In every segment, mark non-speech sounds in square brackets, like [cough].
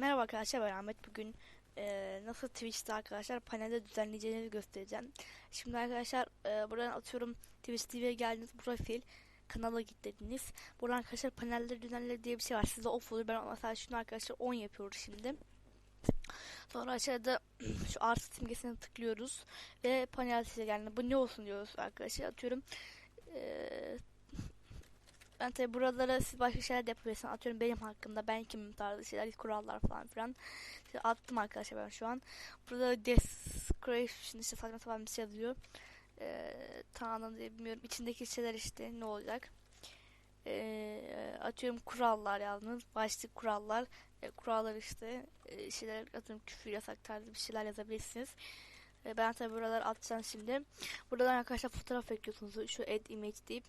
Merhaba arkadaşlar ben Ahmet bugün e, nasıl Twitch'te arkadaşlar panelde düzenleyeceğinizi göstereceğim. Şimdi arkadaşlar e, buradan atıyorum Twitch TV'ye geldiğiniz profil kanala git dediniz. Buradan arkadaşlar panelde düzenle diye bir şey var. Sizde off olur. Ben mesela şunu arkadaşlar 10 yapıyoruz şimdi. Sonra aşağıda [clears throat] şu artı simgesine tıklıyoruz ve panel size geldi. Bu ne olsun diyoruz arkadaşlar. Atıyorum e, ben tabi buralara siz başka şeyler de yapabilirsiniz. Atıyorum benim hakkımda ben kimim tarzı şeyler, kurallar falan filan. İşte attım arkadaşlar ben şu an. Burada description işte saçma sapan bir şey yazıyor. Ee, Tanrım diye bilmiyorum. İçindeki şeyler işte ne olacak. Ee, atıyorum kurallar yazdınız. Başlık kurallar. E, kurallar işte e, şeyler atıyorum küfür yasak tarzı bir şeyler yazabilirsiniz. E, ben tabi buraları atacağım şimdi. Buradan arkadaşlar fotoğraf ekliyorsunuz. Şu add image deyip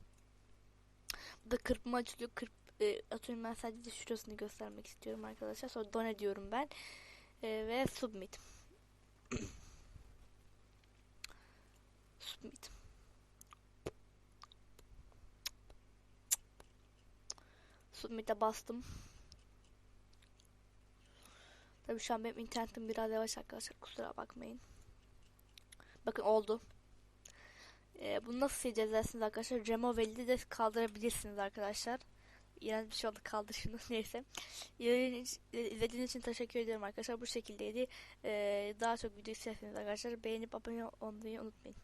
Burada kırpma açılıyor. Kırp, e, atıyorum ben sadece şurasını göstermek istiyorum arkadaşlar. Sonra done diyorum ben. E, ve submit. [coughs] submit. Submit'e bastım. Tabii şu an benim internetim biraz yavaş arkadaşlar. Kusura bakmayın. Bakın oldu. Ee, bunu nasıl sileceğiz dersiniz arkadaşlar. Removel'i de kaldırabilirsiniz arkadaşlar. İğrenç bir şey oldu kaldır şunu [laughs] neyse. İzlediğiniz için teşekkür ediyorum arkadaşlar. Bu şekildeydi. Ee, daha çok video isterseniz arkadaşlar beğenip abone olmayı unutmayın.